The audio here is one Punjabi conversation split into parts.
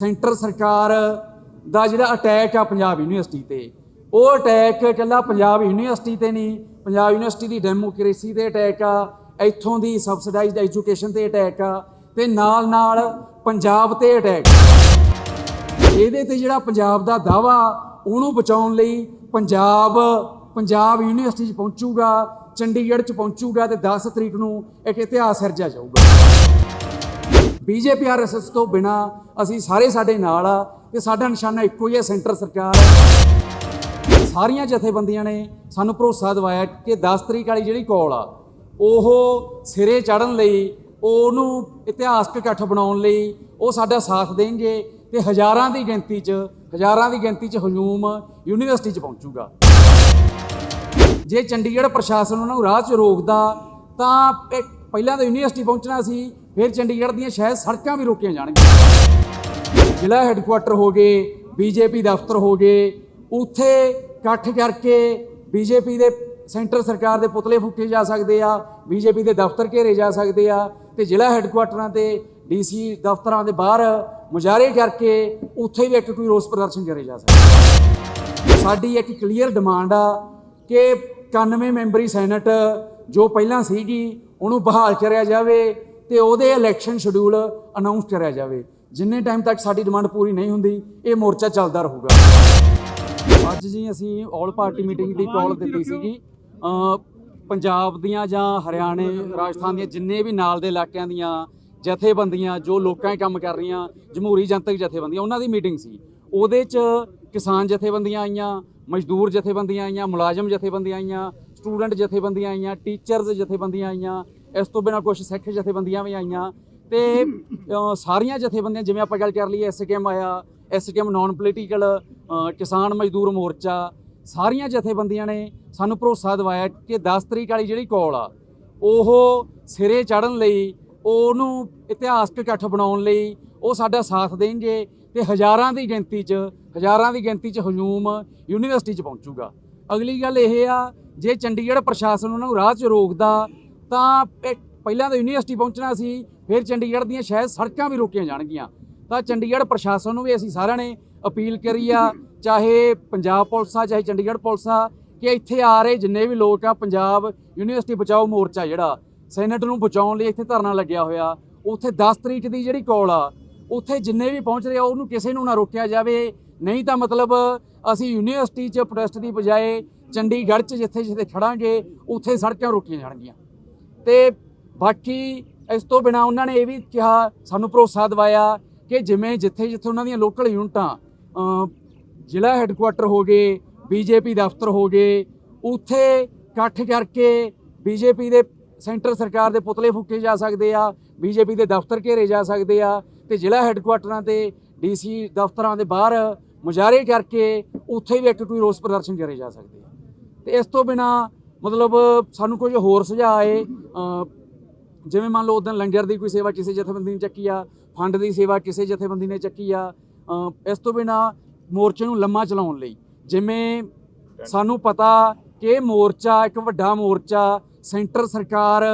ਸੈਂਟਰ ਸਰਕਾਰ ਦਾ ਜਿਹੜਾ ਅਟੈਕ ਆ ਪੰਜਾਬ ਯੂਨੀਵਰਸਿਟੀ ਤੇ, ਉਹ ਅਟੈਕ ਇਕੱਲਾ ਪੰਜਾਬ ਯੂਨੀਵਰਸਿਟੀ ਤੇ ਨਹੀਂ, ਪੰਜਾਬ ਯੂਨੀਵਰਸਿਟੀ ਦੀ ਡੈਮੋਕ੍ਰੇਸੀ ਤੇ ਅਟੈਕ ਆ, ਇੱਥੋਂ ਦੀ ਸਬਸਿਡਾਈਜ਼ਡ ਐਜੂਕੇਸ਼ਨ ਤੇ ਅਟੈਕ ਆ, ਤੇ ਨਾਲ ਨਾਲ ਪੰਜਾਬ ਤੇ ਅਟੈਕ। ਇਹਦੇ ਤੇ ਜਿਹੜਾ ਪੰਜਾਬ ਦਾ ਦਾਵਾ ਉਹਨੂੰ ਬਚਾਉਣ ਲਈ ਪੰਜਾਬ ਪੰਜਾਬ ਯੂਨੀਵਰਸਿਟੀ 'ਚ ਪਹੁੰਚੂਗਾ, ਚੰਡੀਗੜ੍ਹ 'ਚ ਪਹੁੰਚੂਗਾ ਤੇ 10 ਤਰੀਕ ਨੂੰ ਇੱਕ ਇਤਿਹਾਸ ਸਿਰਜਿਆ ਜਾਊਗਾ। ਬੀਜੇਪੀ ਆਰਐਸਐਸ ਤੋਂ ਬਿਨਾ ਅਸੀਂ ਸਾਰੇ ਸਾਡੇ ਨਾਲ ਆ ਤੇ ਸਾਡਾ ਨਿਸ਼ਾਨਾ ਇੱਕੋ ਹੀ ਹੈ, ਸੈਂਟਰ ਸਰਕਾਰ। ਸਾਰੀਆਂ ਜਥੇਬੰਦੀਆਂ ਨੇ ਸਾਨੂੰ ਭਰੋਸਾ ਦਿਵਾਇਆ ਕਿ 10 ਤਰੀਕ ਵਾਲੀ ਜਿਹੜੀ ਕਾਲ ਆ, ਉਹ ਸਿਰੇ ਚੜਨ ਲਈ, ਉਹਨੂੰ ਇਤਿਹਾਸਕ ਇਕੱਠ ਬਣਾਉਣ ਲਈ ਉਹ ਸਾਡਾ ਸਾਥ ਦੇਣਗੇ ਤੇ ਹਜ਼ਾਰਾਂ ਦੀ ਗਿਣਤੀ 'ਚ, ਹਜ਼ਾਰਾਂ ਦੀ ਗਿਣਤੀ 'ਚ ਹਜੂਮ ਯੂਨੀਵਰਸਿਟੀ 'ਚ ਪਹੁੰਚੂਗਾ। ਜੇ ਚੰਡੀਗੜ੍ਹ ਪ੍ਰਸ਼ਾਸਨ ਉਹਨਾਂ ਨੂੰ ਰਾਹ 'ਚ ਰੋਕਦਾ, ਤਾਂ ਇਹ ਪਹਿਲਾਂ ਤਾਂ ਯੂਨੀਵਰਸਿਟੀ ਪਹੁੰਚਣਾ ਸੀ ਫਿਰ ਚੰਡੀਗੜ੍ਹ ਦੀਆਂ ਸ਼ਾਇਦ ਸੜਕਾਂ ਵੀ ਰੋਕੀਆਂ ਜਾਣਗੀਆਂ। ਜ਼ਿਲ੍ਹਾ ਹੈੱਡਕੁਆਟਰ ਹੋ ਗਏ ਬੀਜੇਪੀ ਦਫ਼ਤਰ ਹੋ ਗਏ, ਉੱਥੇ ਇਕੱਠ ਕਰਕੇ ਬੀਜੇਪੀ ਦੇ ਸੈਂਟਰ ਸਰਕਾਰ ਦੇ ਪੁਤਲੇ ਫੂਕੇ ਜਾ ਸਕਦੇ ਆ ਬੀਜੇਪੀ ਦੇ ਦਫ਼ਤਰ ਘੇਰੇ ਜਾ ਸਕਦੇ ਆ ਤੇ ਜ਼ਿਲ੍ਹਾ ਹੈੱਡਕੁਆਟਰਾਂ ਤੇ ਡੀਸੀ ਦਫ਼ਤਰਾਂ ਦੇ ਬਾਹਰ ਮੁਜ਼ਾਹਰੇ ਕਰਕੇ ਉੱਥੇ ਵੀ ਇੱਕ ਕੋਈ ਰੋਸ ਪ੍ਰਦਰਸ਼ਨ ਕਰੇ ਜਾ ਸਕਦਾ। ਸਾਡੀ ਇੱਕ ਕਲੀਅਰ ਡਿਮਾਂਡ ਆ ਕਿ 91 ਮੈਂਬਰੀ ਸੈਨੇਟ ਜੋ ਪਹਿਲਾਂ ਸੀਗੀ, ਉਹਨੂੰ ਬਹਾਲ ਕਰਿਆ ਜਾਵੇ ਤੇ ਉਹਦੇ ਇਲੈਕਸ਼ਨ ਸ਼ਡਿਊਲ ਅਨਾਉਂਸ ਕਰਿਆ ਜਾਵੇ। ਜਿੰਨੇ ਟਾਈਮ ਤੱਕ ਸਾਡੀ ਡਿਮਾਂਡ ਪੂਰੀ ਨਹੀਂ ਹੁੰਦੀ ਇਹ ਮੋਰਚਾ ਚੱਲਦਾ ਰਹੂਗਾ। ਅੱਜ ਜੀ ਅਸੀਂ ਆਲ ਪਾਰਟੀ ਮੀਟਿੰਗ ਦੀ ਕਾਲ ਦਿੱਤੀ ਸੀਗੀ। ਪੰਜਾਬ ਦੀਆਂ ਜਾਂ ਹਰਿਆਣੇ ਰਾਜਸਥਾਨ ਦੀਆਂ ਜਿੰਨੇ ਵੀ ਨਾਲ ਦੇ ਇਲਾਕਿਆਂ ਦੀਆਂ ਜਥੇਬੰਦੀਆਂ ਜੋ ਲੋਕਾਂ 'ਚ ਕੰਮ ਕਰ ਰਹੀਆਂ ਜਮਹੂਰੀ ਜਨਤਕ ਜਥੇਬੰਦੀਆਂ ਉਹਨਾਂ ਦੀ ਮੀਟਿੰਗ ਸੀ। ਉਹਦੇ 'ਚ ਕਿਸਾਨ ਜਥੇਬੰਦੀਆਂ ਆਈਆਂ ਮਜ਼ਦੂਰ ਜਥੇਬੰਦੀਆਂ ਆਈਆਂ ਮੁਲਾਜ਼ਮ ਜਥੇਬੰਦੀਆਂ ਆਈਆਂ ਸਟੂਡੈਂਟ ਜਥੇਬੰਦੀਆਂ ਆਈਆਂ ਟੀਚਰਸ ਜਥੇਬੰਦੀਆਂ ਆਈਆਂ ਇਸ ਤੋਂ ਬਿਨਾਂ ਕੁਝ ਸਿੱਖ ਜਥੇਬੰਦੀਆਂ ਵੀ ਆਈਆਂ। ਤੇ ਸਾਰੀਆਂ ਜਥੇਬੰਦੀਆਂ, ਜਿਵੇਂ ਆਪਾਂ ਗੱਲ ਕਰ ਲਈਏ ਐਸਕੇਐਮ ਆਇਆ ਐਸਕੇਐਮ ਨਾਨ ਪੋਲੀਟੀਕਲ ਕਿਸਾਨ ਮਜ਼ਦੂਰ ਮੋਰਚਾ, ਸਾਰੀਆਂ ਜਥੇਬੰਦੀਆਂ ਨੇ ਸਾਨੂੰ ਭਰੋਸਾ ਦਿਵਾਇਆ ਕਿ 10 ਤਰੀਕ ਵਾਲੀ ਜਿਹੜੀ ਕਾਲ ਆ, ਉਹ ਸਿਰੇ ਚੜਨ ਲਈ, ਉਹਨੂੰ ਇਤਿਹਾਸਕ ਇਕੱਠ ਬਣਾਉਣ ਲਈ, ਉਹ ਸਾਡਾ ਸਾਥ ਦੇਣਗੇ ਤੇ ਹਜ਼ਾਰਾਂ ਦੀ ਗਿਣਤੀ 'ਚ, ਹਜ਼ਾਰਾਂ ਦੀ ਗਿਣਤੀ 'ਚ ਹਜੂਮ ਯੂਨੀਵਰਸਿਟੀ 'ਚ ਪਹੁੰਚੂਗਾ। ਅਗਲੀ ਗੱਲ ਇਹ ਆ, ਜੇ ਚੰਡੀਗੜ੍ਹ ਪ੍ਰਸ਼ਾਸਨ ਉਹਨਾਂ ਨੂੰ ਰਾਹ 'ਚ ਰੋਕਦਾ ਤਾਂ ਇਹ ਪਹਿਲਾਂ ਤਾਂ ਯੂਨੀਵਰਸਿਟੀ ਪਹੁੰਚਣਾ ਸੀ, ਫਿਰ ਚੰਡੀਗੜ੍ਹ ਦੀਆਂ ਸ਼ਾਇਦ ਸੜਕਾਂ ਵੀ ਰੋਕੀਆਂ ਜਾਣਗੀਆਂ। ਤਾਂ ਚੰਡੀਗੜ੍ਹ ਪ੍ਰਸ਼ਾਸਨ ਨੂੰ ਵੀ ਅਸੀਂ ਸਾਰਿਆਂ ਨੇ ਅਪੀਲ ਕਰੀ ਆ, ਚਾਹੇ ਪੰਜਾਬ ਪੁਲਿਸ ਆ, ਚਾਹੇ ਚੰਡੀਗੜ੍ਹ ਪੁਲਿਸ ਆ, ਕਿ ਇੱਥੇ ਆ ਰਹੇ ਜਿੰਨੇ ਵੀ ਲੋਕ ਆ, ਪੰਜਾਬ ਯੂਨੀਵਰਸਿਟੀ ਬਚਾਓ ਮੋਰਚਾ ਜਿਹੜਾ, ਸੈਨੇਟ ਨੂੰ ਬਚਾਉਣ ਲਈ ਇੱਥੇ ਧਰਨਾ ਲੱਗਿਆ ਹੋਇਆ। ਉੱਥੇ 10 ਤਰੀਕ ਦੀ ਜਿਹੜੀ ਕਾਲ ਆ, ਉੱਥੇ ਜਿੰਨੇ ਵੀ ਪਹੁੰਚ ਰਹੇ ਆ, ਉਹਨੂੰ ਕਿਸੇ ਨੂੰ ਨਾ ਰੋਕਿਆ ਜਾਵੇ। ਨਹੀਂ ਤਾਂ ਮਤਲਬ ਅਸੀਂ ਯੂਨੀਵਰਸਿਟੀ 'ਚ ਪ੍ਰੋਟੈਸਟ ਦੀ ਬਜਾਏ ਚੰਡੀਗੜ੍ਹ 'ਚ ਜਿੱਥੇ ਜਿੱਥੇ ਖੜਾਂਗੇ, ਉੱਥੇ ਸੜਕਾਂ ਰੋਕੀਆਂ ਜਾਣਗੀਆਂ। ਤੇ ਬਾਕੀ ਇਸ ਤੋਂ ਬਿਨਾ ਉਹਨਾਂ ਨੇ ਇਹ ਵੀ ਕਿਹਾ, ਸਾਨੂੰ ਭਰੋਸਾ ਦਿਵਾਇਆ ਕਿ ਜਿਵੇਂ ਜਿੱਥੇ ਜਿੱਥੇ ਉਹਨਾਂ ਦੀਆਂ ਲੋਕਲ ਯੂਨਿਟਾਂ ਜ਼ਿਲ੍ਹਾ ਹੈੱਡਕੁਆਟਰ ਹੋ ਗਏ ਬੀਜੇਪੀ ਦਫ਼ਤਰ ਹੋ ਗਏ, ਉੱਥੇ ਇਕੱਠ ਕਰਕੇ ਬੀਜੇਪੀ ਦੇ ਸੈਂਟਰ ਸਰਕਾਰ ਦੇ ਪੁਤਲੇ ਫੂਕੇ ਜਾ ਸਕਦੇ ਆ ਬੀਜੇਪੀ ਦੇ ਦਫ਼ਤਰ ਘੇਰੇ ਜਾ ਸਕਦੇ ਆ ਤੇ ਜ਼ਿਲ੍ਹਾ ਹੈੱਡਕੁਆਟਰਾਂ ਤੇ ਡੀਸੀ ਦਫ਼ਤਰਾਂ ਦੇ ਬਾਹਰ ਮੁਜ਼ਾਹਰੇ ਕਰਕੇ ਉੱਥੇ ਵੀ ਇੱਕ ਕੋਈ ਰੋਸ ਪ੍ਰਦਰਸ਼ਨ ਕਰੇ ਜਾ ਸਕਦੇ ਆ। ਤੇ ਇਸ ਤੋਂ ਬਿਨਾ ਮਤਲਬ ਸਾਨੂੰ ਕੁਝ ਹੋਰ ਸੁਝਾਅ ਆਏ ਜਿਵੇਂ ਮੰਨ ਲਓ ਉਦੋਂ ਲੰਗਰ ਦੀ ਕੋਈ ਸੇਵਾ ਕਿਸੇ ਜਥੇਬੰਦੀ ਨੇ ਚੱਕੀ ਆ, ਫੰਡ ਦੀ ਸੇਵਾ ਕਿਸੇ ਜਥੇਬੰਦੀ ਨੇ ਚੱਕੀ ਆ ਇਸ ਤੋਂ ਬਿਨਾ ਮੋਰਚੇ ਨੂੰ ਲੰਮਾ ਚਲਾਉਣ ਲਈ। ਜਿਵੇਂ ਸਾਨੂੰ ਪਤਾ ਕਿ ਇਹ ਮੋਰਚਾ, ਇੱਕ ਵੱਡਾ ਮੋਰਚਾ, ਸੈਂਟਰ ਸਰਕਾਰ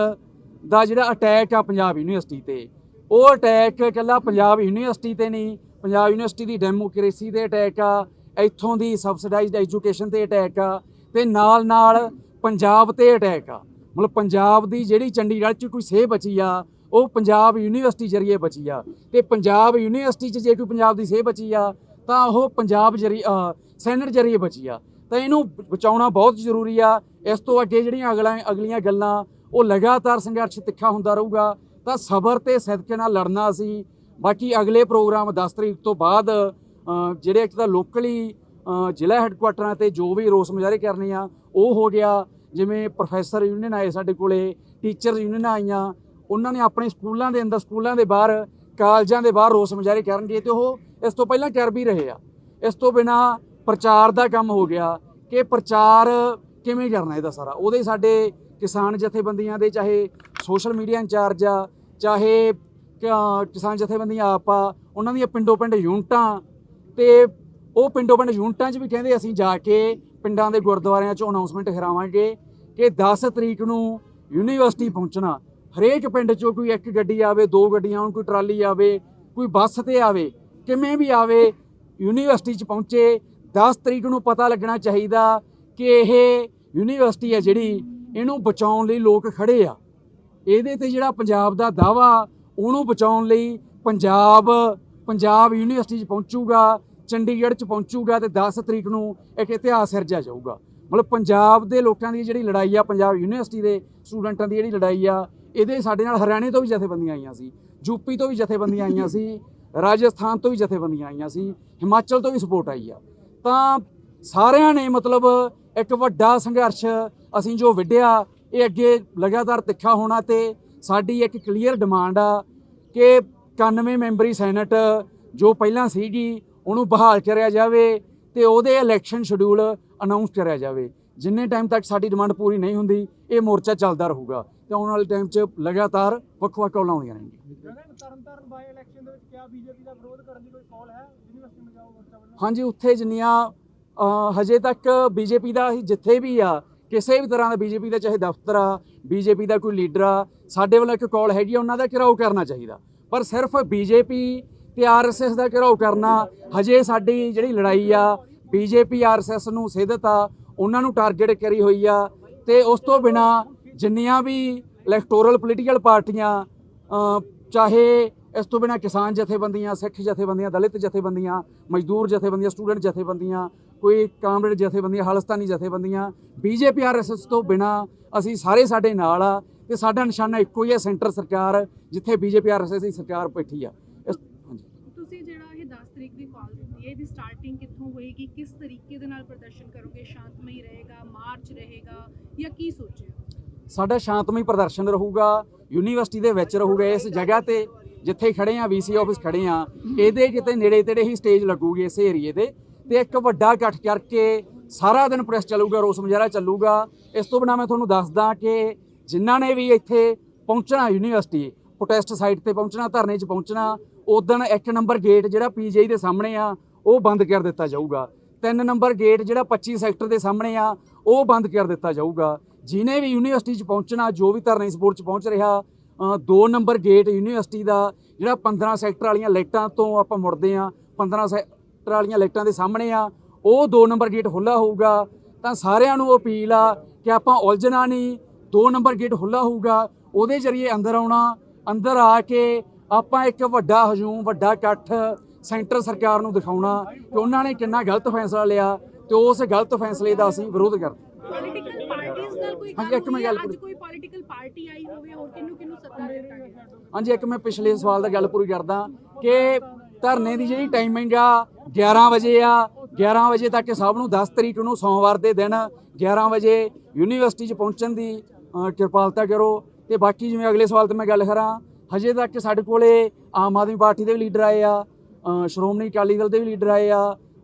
ਦਾ ਜਿਹੜਾ ਅਟੈਕ ਆ ਪੰਜਾਬ ਯੂਨੀਵਰਸਿਟੀ ਤੇ, ਉਹ ਅਟੈਕ ਇਕੱਲਾ ਪੰਜਾਬ ਯੂਨੀਵਰਸਿਟੀ ਤੇ ਨਹੀਂ, ਪੰਜਾਬ ਯੂਨੀਵਰਸਿਟੀ ਦੀ ਡੈਮੋਕ੍ਰੇਸੀ ਤੇ ਅਟੈਕ ਆ, ਇੱਥੋਂ ਦੀ ਸਬਸਿਡਾਈਜ਼ਡ ਐਜੂਕੇਸ਼ਨ ਤੇ ਅਟੈਕ ਆ, ਤੇ ਨਾਲ ਨਾਲ ਪੰਜਾਬ ਤੇ ਅਟੈਕ ਆ। ਮਤਲਬ ਪੰਜਾਬ ਦੀ ਜਿਹੜੀ ਚੰਡੀਗੜ੍ਹ 'ਚ ਕੋਈ ਸੇਹ ਬਚੀ ਆ ਉਹ ਪੰਜਾਬ ਯੂਨੀਵਰਸਿਟੀ ਜਰੀਏ ਬਚੀ ਆ। ਤੇ ਪੰਜਾਬ ਯੂਨੀਵਰਸਿਟੀ 'ਚ ਜੇ ਕੋਈ ਪੰਜਾਬ ਦੀ ਸੇਹ ਬਚੀ ਆ ਤਾਂ ਉਹ ਪੰਜਾਬ ਜਰੀ ਅ, ਸੈਨੇਟ ਜਰੀਏ ਬਚੀ ਆ। ਤਾਂ ਇਹਨੂੰ ਬਚਾਉਣਾ ਬਹੁਤ ਜ਼ਰੂਰੀ ਆ। ਇਸ ਤੋਂ ਅੱਗੇ ਜਿਹੜੀਆਂ ਅਗਲਾ ਅਗਲੀਆਂ ਗੱਲਾਂ ਉਹ ਲਗਾਤਾਰ ਸੰਘਰਸ਼ ਤਿੱਖਾ ਹੁੰਦਾ ਰਹੂਗਾ। ਤਾਂ ਸਬਰ ਤੇ ਸਦਕੇ ਨਾਲ ਲੜਨਾ ਸੀ। ਬਾਕੀ ਅਗਲੇ ਪ੍ਰੋਗਰਾਮ 10 ਤਰੀਕ ਤੋਂ ਬਾਅਦ ਜਿਹੜੇ ਇੱਕ ਤਾਂ ਲੋਕਲੀ ਜ਼ਿਲ੍ਹਾ ਹੈੱਡਕੁਆਟਰਾਂ ਤੇ ਜੋ ਵੀ ਰੋਸ ਮੁਜ਼ਾਹਰੇ ਕਰਨੇ ਆ ਉਹ ਹੋ ਗਿਆ। ਜਿਵੇਂ ਪ੍ਰੋਫੈਸਰ ਯੂਨੀਅਨ ਆਏ ਸਾਡੇ ਕੋਲੇ ਟੀਚਰ ਯੂਨੀਅਨ ਆਈਆਂ, ਉਹਨਾਂ ਨੇ ਆਪਣੇ ਸਕੂਲਾਂ ਦੇ ਅੰਦਰ, ਸਕੂਲਾਂ ਦੇ ਬਾਹਰ, ਕਾਲਜਾਂ ਦੇ ਬਾਹਰ ਰੋਸ ਮੁਜ਼ਾਹਰੇ ਕਰਨਗੇ ਤੇ ਉਹ ਇਸ ਤੋਂ ਪਹਿਲਾਂ ਕਰ ਵੀ ਰਹੇ ਆ। ਇਸ ਤੋਂ ਬਿਨਾ ਪ੍ਰਚਾਰ ਦਾ ਕੰਮ ਹੋ ਗਿਆ ਕਿ ਪ੍ਰਚਾਰ ਕਿਵੇਂ ਕਰਨਾ ਇਹਦਾ ਸਾਰਾ? ਉਹਦੇ ਸਾਡੇ ਕਿਸਾਨ ਜਥੇਬੰਦੀਆਂ ਦੇ, ਚਾਹੇ ਸੋਸ਼ਲ ਮੀਡੀਆ ਇੰਚਾਰਜ ਆ, ਚਾਹੇ ਕਿਸਾਨ ਜਥੇਬੰਦੀਆਂ ਆਪ ਆ, ਉਹਨਾਂ ਦੀਆਂ ਪਿੰਡੋ ਪਿੰਡ ਯੂਨਿਟਾਂ ਤੇ ਉਹ ਪਿੰਡੋ ਪਿੰਡ ਯੂਨਿਟਾਂ 'ਚ ਵੀ ਕਹਿੰਦੇ ਅਸੀਂ ਜਾ ਕੇ ਪਿੰਡਾਂ ਦੇ ਗੁਰਦੁਆਰਿਆਂ 'ਚੋਂ ਅਨਾਉਂਸਮੈਂਟ ਕਰਾਵਾਂਗੇ ਕਿ 10 ਤਰੀਕ ਨੂੰ ਯੂਨੀਵਰਸਿਟੀ ਪਹੁੰਚਣਾ। ਹਰੇਕ ਪਿੰਡ 'ਚੋਂ ਕੋਈ ਇੱਕ ਗੱਡੀ ਆਵੇ, ਦੋ ਗੱਡੀਆਂ ਆਉਣ ਕੋਈ ਟਰਾਲੀ ਆਵੇ, ਕੋਈ ਬੱਸ ਤੇ ਆਵੇ, ਕਿਵੇਂ ਵੀ ਆਵੇ, ਯੂਨੀਵਰਸਿਟੀ 'ਚ ਪਹੁੰਚੇ 10 ਤਰੀਕ ਨੂੰ ਪਤਾ ਲੱਗਣਾ ਚਾਹੀਦਾ ਕਿ ਇਹ ਯੂਨੀਵਰਸਿਟੀ ਹੈ ਜਿਹੜੀ ਇਹਨੂੰ ਬਚਾਉਣ ਲਈ ਲੋਕ ਖੜੇ ਆ। ਇਹਦੇ ਤੇ ਜਿਹੜਾ ਪੰਜਾਬ ਦਾ ਦਾਵਾ ਉਹਨੂੰ ਬਚਾਉਣ ਲਈ ਪੰਜਾਬ ਪੰਜਾਬ ਯੂਨੀਵਰਸਿਟੀ 'ਚ ਪਹੁੰਚੂਗਾ। ਚੰਡੀਗੜ੍ਹ 'ਚ ਪਹੁੰਚੂਗਾ ਤੇ 10 ਤਰੀਕ ਨੂੰ ਇੱਕ ਇਤਿਹਾਸ ਸਿਰਜਿਆ ਜਾਊਗਾ। ਮਤਲਬ ਪੰਜਾਬ ਦੇ ਲੋਕਾਂ ਦੀ ਜਿਹੜੀ ਲੜਾਈ ਆ, ਪੰਜਾਬ ਯੂਨੀਵਰਸਿਟੀ ਦੇ ਸਟੂਡੈਂਟਾਂ ਦੀ ਜਿਹੜੀ ਲੜਾਈ ਆ, ਇਹਦੇ ਸਾਡੇ ਨਾਲ ਹਰਿਆਣੇ ਤੋਂ ਵੀ ਜਥੇਬੰਦੀਆਂ ਆਈਆਂ ਸੀ ਯੂਪੀ ਤੋਂ ਵੀ ਜਥੇਬੰਦੀਆਂ ਆਈਆਂ ਸੀ, ਰਾਜਸਥਾਨ ਤੋਂ ਵੀ ਜਥੇਬੰਦੀਆਂ ਆਈਆਂ ਸੀ, ਹਿਮਾਚਲ ਤੋਂ ਵੀ ਸਪੋਰਟ ਆਈ ਆ। ਤਾਂ ਸਾਰਿਆਂ ਨੇ ਮਤਲਬ ਇੱਕ ਵੱਡਾ ਸੰਘਰਸ਼ ਅਸੀਂ ਜੋ ਵਿੱਢਿਆ, ਇਹ ਅੱਗੇ ਲਗਾਤਾਰ ਤਿੱਖਾ ਹੋਣਾ ਤੇ ਸਾਡੀ ਇੱਕ ਕਲੀਅਰ ਡਿਮਾਂਡ ਆ ਕਿ 91 ਮੈਂਬਰੀ ਸੈਨੇਟ ਜੋ ਪਹਿਲਾਂ ਸੀਗੀ ਉਹਨੂੰ ਬਹਾਲ ਕਰਿਆ ਜਾਵੇ ਤੇ ਉਹਦੇ ਇਲੈਕਸ਼ਨ ਸ਼ਡਿਊਲ ਅਨਾਉਂਸ ਕਰਿਆ ਜਾਵੇ। ਜਿੰਨੇ ਟਾਈਮ ਤੱਕ ਸਾਡੀ ਡਿਮਾਂਡ ਪੂਰੀ ਨਹੀਂ ਹੁੰਦੀ ਇਹ ਮੋਰਚਾ ਚੱਲਦਾ ਰਹੂਗਾ। ਤੇ ਆਉਣ ਵਾਲੇ ਟਾਈਮ 'ਚ ਲਗਾਤਾਰ ਵੱਖ-ਵੱਖ ਕੌਲਾਂ ਹੋਣੀਆਂ ਰਹਿਣਗੀਆਂ। ਗਗਨ ਤਰਨਤਾਰਨ ਬਾਈ ਇਲੈਕਸ਼ਨ ਦੇ ਵਿੱਚ ਕਿਆ ਬੀਜੇਪੀ ਦਾ ਵਿਰੋਧ ਕਰਨ ਦੀ ਕੋਈ ਕਾਲ ਹੈ? ਯੂਨੀਵਰਸਿਟੀ में ਜਾਓ ਮੋਰਚਾ ਵੱਲੋਂ? ਹਾਂਜੀ ਉੱਥੇ ਜਿੰਨੀਆਂ ਹਜੇ ਤੱਕ ਬੀਜੇਪੀ ਦਾ ਜਿੱਥੇ ਵੀ ਆ ਕਿਸੇ ਵੀ ਤਰ੍ਹਾਂ ਦਾ ਬੀਜੇਪੀ ਦਾ ਚਾਹੇ ਦਫ਼ਤਰ ਆ ਬੀਜੇਪੀ ਦਾ ਕੋਈ ਲੀਡਰ ਆ ਸਾਡੇ ਵੱਲੋਂ ਇੱਕ ਕਾਲ ਹੈਗੀ ਆ ਉਹਨਾਂ ਦਾ ਘਿਰਾਓ ਕਰਨਾ ਚਾਹੀਦਾ। ਪਰ ਸਿਰਫ ਬੀਜੇਪੀ ਤੇ ਆਰਐਸਐਸ ਦਾ ਘਿਰਾਓ ਕਰਨਾ, ਹਜੇ ਸਾਡੀ ਜਿਹੜੀ ਲੜਾਈ ਆ ਬੀਜੇਪੀ ਆਰਐਸਐਸ ਨੂੰ ਸਿੱਧਤ ਆ ਉਹਨਾਂ ਨੂੰ ਟਾਰਗੇਟ ਕਰੀ ਹੋਈ ਆ, ਤੇ ਉਸ ਤੋਂ ਬਿਨਾ ਜਿੰਨੀਆਂ ਵੀ ਇਲੈਕਟੋਰਲ ਪੋਲੀਟੀਕਲ ਪਾਰਟੀਆਂ ਚਾਹੇ ਇਸ ਤੋਂ ਬਿਨਾ ਕਿਸਾਨ ਜਥੇਬੰਦੀਆਂ, ਸਿੱਖ ਜਥੇਬੰਦੀਆਂ, ਦਲਿਤ ਜਥੇਬੰਦੀਆਂ, ਮਜ਼ਦੂਰ ਜਥੇਬੰਦੀਆਂ, ਸਟੂਡੈਂਟ ਜਥੇਬੰਦੀਆਂ, ਕੋਈ ਕਾਮਰੇਡ ਜਥੇਬੰਦੀਆਂ ਖਾਲਿਸਤਾਨੀ ਜਥੇਬੰਦੀਆਂ ਬੀਜੇਪੀ ਆਰਐਸਐਸ ਤੋਂ ਬਿਨਾ ਅਸੀਂ ਸਾਰੇ ਸਾਡੇ ਨਾਲ ਆ, ਤੇ ਸਾਡਾ ਨਿਸ਼ਾਨਾ ਇੱਕੋ ਹੀ ਹੈ ਸੈਂਟਰ ਸਰਕਾਰ, ਜਿੱਥੇ ਬੀਜੇਪੀ ਆਰਐਸਐਸ ਦੀ ਸਰਕਾਰ ਬੈਠੀ ਆ ਇਸ ਹਾਂਜੀ ਤੁਸੀਂ ਜਿਹੜਾ ਇਹ 10 ਤਰੀਕ ਦੀ ਕਾਲ ਦਿੱਤੀ ਹੈ ਇਹਦੀ ਸਟਾਰਟਿੰਗ ਕਿੱਥੋਂ ਹੋਏਗੀ, ਕਿਸ ਤਰੀਕੇ ਦੇ ਨਾਲ ਪ੍ਰਦਰਸ਼ਨ ਕਰੋਗੇ? ਸ਼ਾਂਤਮਈ ਰਹੇਗਾ, ਮਾਰਚ ਰਹੇਗਾ ਜਾਂ ਕੀ ਸੋਚਿਆ? ਸਾਡਾ ਸ਼ਾਂਤਮਈ ਪ੍ਰਦਰਸ਼ਨ ਰਹੂਗਾ, ਯੂਨੀਵਰਸਿਟੀ ਦੇ ਵਿੱਚ ਰਹੂਗਾ ਇਸ ਜਗ੍ਹਾ ਤੇ, ਜਿੱਥੇ ਖੜੇ ਆ ਵੀਸੀ ਆਫਿਸ ਖੜੇ ਆ ਇਹਦੇ ਕਿਤੇ ਨੇੜੇ ਤੇੜੇ ਹੀ ਸਟੇਜ ਲੱਗੂਗੀ ਇਸ ਏਰੀਏ ਦੇ ਤੇ ਇੱਕ ਵੱਡਾ ਇਕੱਠ ਕਰਕੇ ਸਾਰਾ ਦਿਨ ਪ੍ਰੈਸ ਚੱਲੂਗਾ, ਰੋਸ ਮੁਜ਼ਾਹਰਾ ਚੱਲੂਗਾ। ਇਸ ਤੋਂ ਬਿਨਾਂ ਮੈਂ ਤੁਹਾਨੂੰ ਦੱਸਦਾ ਕਿ ਜਿਨ੍ਹਾਂ ਨੇ ਵੀ ਇੱਥੇ ਪਹੁੰਚਣਾ, ਯੂਨੀਵਰਸਿਟੀ ਪ੍ਰੋਟੈਸਟ ਸਾਈਟ ਤੇ ਪਹੁੰਚਣਾ, ਧਰਨੇ 'ਚ ਪਹੁੰਚਣਾ ਉਦੋਂ ਇੱਕ ਨੰਬਰ ਗੇਟ ਜਿਹੜਾ ਪੀਜੀਆਈ ਦੇ ਸਾਹਮਣੇ ਆ ਉਹ ਬੰਦ ਕਰ ਦਿੱਤਾ ਜਾਊਗਾ। ਤਿੰਨ ਨੰਬਰ ਗੇਟ ਜਿਹੜਾ 25 ਸੈਕਟਰ ਦੇ ਸਾਹਮਣੇ ਆ, ਉਹ ਬੰਦ ਕਰ ਦਿੱਤਾ ਜਾਊਗਾ। ਜਿਨੇ ਵੀ ਯੂਨੀਵਰਸਿਟੀ 'ਚ ਪਹੁੰਚਣਾ, ਜੋ ਵੀ ਧਰਨੇ ਸਪੋਰਟ 'ਚ ਪਹੁੰਚ ਰਿਹਾ ਦੋ ਨੰਬਰ ਗੇਟ ਯੂਨੀਵਰਸਿਟੀ ਦਾ, ਜਿਹੜਾ 15 ਸੈਕਟਰ ਵਾਲੀਆਂ ਲਾਈਟਾਂ ਤੋਂ ਆਪਾਂ ਮੁੜਦੇ ਆ 15 ਸੈਕਟਰ ਵਾਲੀਆਂ ਲਾਈਟਾਂ ਦੇ ਸਾਹਮਣੇ ਆ, ਉਹ ਦੋ ਨੰਬਰ ਗੇਟ ਖੁੱਲਾ ਹੋਊਗਾ। ਤਾਂ ਸਾਰਿਆਂ ਨੂੰ ਅਪੀਲ ਆ ਕਿ ਆਪਾਂ ਉਲਝਣਾ ਨਹੀਂ, ਦੋ ਨੰਬਰ ਗੇਟ ਖੁੱਲਾ ਹੋਊਗਾ, ਉਹਦੇ ਜ਼ਰੀਏ ਅੰਦਰ ਆਉਣਾ, ਅੰਦਰ ਆ ਕੇ ਆਪਾਂ ਇੱਕ ਵੱਡਾ ਹਜੂਮ, ਵੱਡਾ ਇਕੱਠ ਸੈਂਟਰ ਸਰਕਾਰ ਨੂੰ ਦਿਖਾਉਣਾ ਕਿ ਉਹਨਾਂ ਨੇ ਕਿੰਨਾ ਗਲਤ ਫੈਸਲਾ ਲਿਆ ਤੇ ਉਸ ਗਲਤ ਫੈਸਲੇ ਦਾ ਅਸੀਂ ਵਿਰੋਧ ਕਰਦੇ ਪੋਲੀਟੀਕਲ ਪਾਰਟੀਆਂ ਨਾਲ ਕੋਈ ਹਾਂਜੀ, ਇੱਕ ਮੈਂ? ਗੱਲ ਅੱਜ। ਕੋਈ ਪੋਲੀਟੀਕਲ ਪਾਰਟੀ ਆਈ ਹੋਵੇ ਹੋਰ ਕਿਹਨੂੰ ਸੱਦਾ ਦਿੱਤਾ ਗਿਆ ਹਾਂਜੀ ਇੱਕ ਮੈਂ ਪਿਛਲੇ ਸਵਾਲ ਦਾ ਗੱਲ ਪੂਰੀ ਕਰਦਾ ਕਿ ਧਰਨੇ ਦੀ ਜਿਹੜੀ ਟਾਈਮਿੰਗ ਆ 11 ਵਜੇ ਆ 11 ਵਜੇ ਤੱਕ ਸਭ ਨੂੰ 10 ਤਰੀਕ ਨੂੰ ਸੋਮਵਾਰ ਦੇ ਦਿਨ 11 ਵਜੇ ਯੂਨੀਵਰਸਿਟੀ 'ਚ ਪਹੁੰਚਣ ਦੀ ਕਿਰਪਾਲਤਾ ਕਰੋ ਤੇ ਬਾਕੀ ਜਿਵੇਂ ਅਗਲੇ ਸਵਾਲ ਤੇ ਮੈਂ ਗੱਲ ਕਰਾਂ ਹਜੇ ਤੱਕ ਸਾਡੇ ਕੋਲੇ ਆਮ ਆਦਮੀ ਪਾਰਟੀ ਦੇ ਵੀ ਲੀਡਰ ਆਏ ਆ ਸ਼੍ਰੋਮਣੀ ਅਕਾਲੀ ਦਲ ਦੇ ਵੀ ਲੀਡਰ ਆਏ ਆ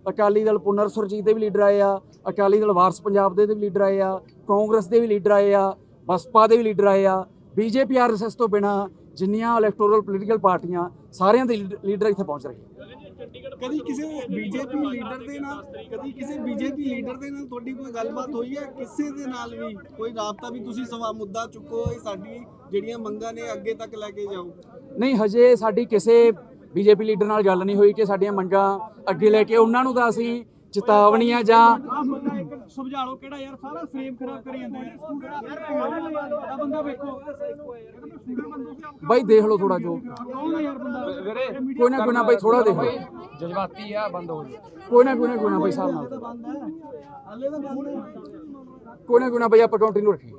ਅਕਾਲੀ ਦਲ ਪੁਨਰ ਸੁਰਜੀਤ ਦੇ ਵੀ ਲੀਡਰ ਆਏ ਆ ਅਕਾਲੀ ਦਲ ਵਾਰਸ ਪੰਜਾਬ ਦੇ ਵੀ ਲੀਡਰ ਆਏ ਆ ਕਾਂਗਰਸ ਦੇ ਵੀ ਲੀਡਰ ਆਏ ਆ ਬਸਪਾ ਦੇ ਵੀ ਲੀਡਰ ਆਏ ਆ ਬੀਜੇਪੀ ਆਰਐਸਐਸ ਤੋਂ ਬਿਨਾ ਜਿੰਨੀਆਂ ਇਲੈਕਟੋਰਲ ਪੋਲੀਟੀਕਲ ਪਾਰਟੀਆਂ ਸਾਰਿਆਂ ਦੇ ਲੀਡ- ਲੀਡਰ ਇੱਥੇ ਪਹੁੰਚ ਰਹੇ ਕਦੀ ਕਿਸੇ ਬੀਜੇਪੀ ਲੀਡਰ ਦੇ ਨਾਲ ਕਦੀ ਕਿਸੇ ਬੀਜੇਪੀ ਲੀਡਰ ਦੇ ਨਾਲ ਤੁਹਾਡੀ ਕੋਈ ਗੱਲਬਾਤ ਹੋਈ ਹੈ? ਕਿਸੇ ਦੇ ਨਾਲ ਵੀ? ਕੋਈ ਰਾਬਤਾ ਵੀ ਤੁਸੀਂ ਸਵਾ ਮੁੱਦਾ ਚੁੱਕੋ ਇਹ ਸਾਡੀ ਜਿਹੜੀਆਂ ਮੰਗਾਂ ਨੇ ਅੱਗੇ ਤੱਕ ਲੈ ਕੇ ਜਾਓ। ਨਹੀਂ ਹਜੇ ਸਾਡੀ ਕਿਸੇ ਬੀਜੇਪੀ ਲੀਡਰ ਨਾਲ ਗੱਲ ਨਹੀਂ ਹੋਈ ਕਿ ਸਾਡੀਆਂ ਮੰਗਾਂ ਅੱਗੇ ਲੈ ਕੇ ਉਹਨਾਂ ਨੂੰ ਤਾਂ ਅਸੀਂ ਚੇਤਾਵਨੀਆਂ ਜਾਂ ਸਮਝਾਲੋ ਕਿਹੜਾ ਯਾਰ ਸਾਰਾ ਫਰੇਮ ਖਰਾਬ ਕਰੀ ਜਾਂਦਾ ਯਾਰ ਬੰਦਾ ਵੇਖੋ। ਬਾਈ ਦੇਖ ਲਓ ਥੋੜਾ ਜੋ। ਕੋਈ ਨਾ ਕੋਈ ਨਾ ਬਾਈ ਥੋੜਾ ਦੇਖੋ। ਜਜ਼ਬਾਤੀ ਆ ਬੰਦ ਹੋ ਜੀ। ਕੋਈ ਨਾ ਕੋਈ ਨਾ ਕੋਈ ਨਾ ਬਾਈ ਸਾਹਿਬ ਨਾਲ। ਕੋਈ ਨਾ ਕੋਈ ਨਾ ਬਾਈ ਆਪਾਂ ਕੰਟੀਨਿਊ ਰੱਖੀਏ।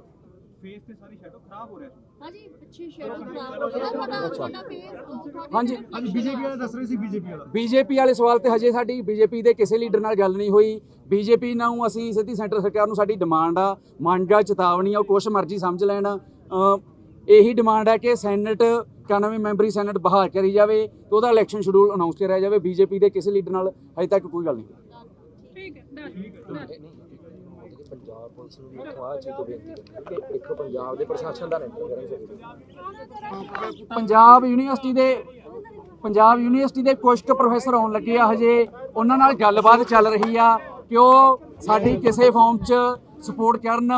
ਫੇਸ ਤੇ ਸਾਰੀ ਸ਼ੈਡੋ ਖਰਾਬ ਹੋ ਰਿਹਾ। ਹਾਂਜੀ ਪਿੱਛੇ ਸ਼ੇਡੋ ਖਰਾਬ ਹੋ ਗਿਆ ਤੁਹਾਡਾ ਤੁਹਾਡਾ ਫੇਸ ਹਾਂਜੀ ਅੱਜ ਬੀਜੇਪੀ ਵਾਲੇ ਦੱਸ ਰਹੇ ਸੀ ਬੀਜੇਪੀ ਵਾਲਾ। ਬੀਜੇਪੀ ਵਾਲੇ ਸਵਾਲ ਤੇ ਹਜੇ ਸਾਡੀ ਬੀਜੇਪੀ ਦੇ ਕਿਸੇ ਲੀਡਰ ਨਾਲ ਗੱਲ ਨਹੀਂ ਹੋਈ। ਬੀਜੇਪੀ ਨੂੰ ਅਸੀਂ ਸਿੱਧੀ ਸੈਂਟਰ ਸਰਕਾਰ ਨੂੰ ਸਾਡੀ ਡਿਮਾਂਡ ਆ ਮੰਗ ਆ ਚੇਤਾਵਨੀ ਆ ਉਹ ਕੁਛ ਮਰਜ਼ੀ ਸਮਝ ਲੈਣ। ਇਹੀ ਡਿਮਾਂਡ ਹੈ ਕਿ ਸੈਨੇਟ 91 ਮੈਂਬਰੀ ਸੈਨੇਟ ਬਹਾਲ ਕਰੀ ਜਾਵੇ ਤੇ ਉਹਦਾ ਇਲੈਕਸ਼ਨ ਸ਼ਡਿਊਲ ਅਨਾਉਂਸ ਕਰਿਆ ਜਾਵੇ। ਬੀਜੇਪੀ ਦੇ ਕਿਸੇ ਲੀਡਰ ਨਾਲ ਹਜੇ ਤੱਕ ਕੋਈ ਗੱਲ ਨਹੀਂ ਠੀਕ ਹੈ done। ਪੰਜਾਬ ਪੁਲਿਸ ਨੂੰ ਵੀ ਇੱਥੋਂ ਆਹ ਚੀਜ਼ ਤੋਂ ਬੇਨਤੀ ਕਰਨੀ ਕਿ ਇੱਕ ਪੰਜਾਬ ਦੇ ਪ੍ਰਸ਼ਾਸਨ ਦਾ ਨਹੀਂ ਕਰਾਂਗੇ ਪੰਜਾਬ ਯੂਨੀਵਰਸਿਟੀ ਦੇ, ਪੰਜਾਬ ਯੂਨੀਵਰਸਿਟੀ ਦੇ ਕੁਝ ਕੁ ਪ੍ਰੋਫੈਸਰ ਆਉਣ ਲੱਗੇ ਆ ਹਜੇ। ਉਹਨਾਂ ਨਾਲ ਗੱਲਬਾਤ ਚੱਲ ਰਹੀ ਆ ਕਿ ਉਹ ਸਾਡੀ ਕਿਸੇ ਫਾਰਮ 'ਚ ਸਪੋਰਟ ਕਰਨ।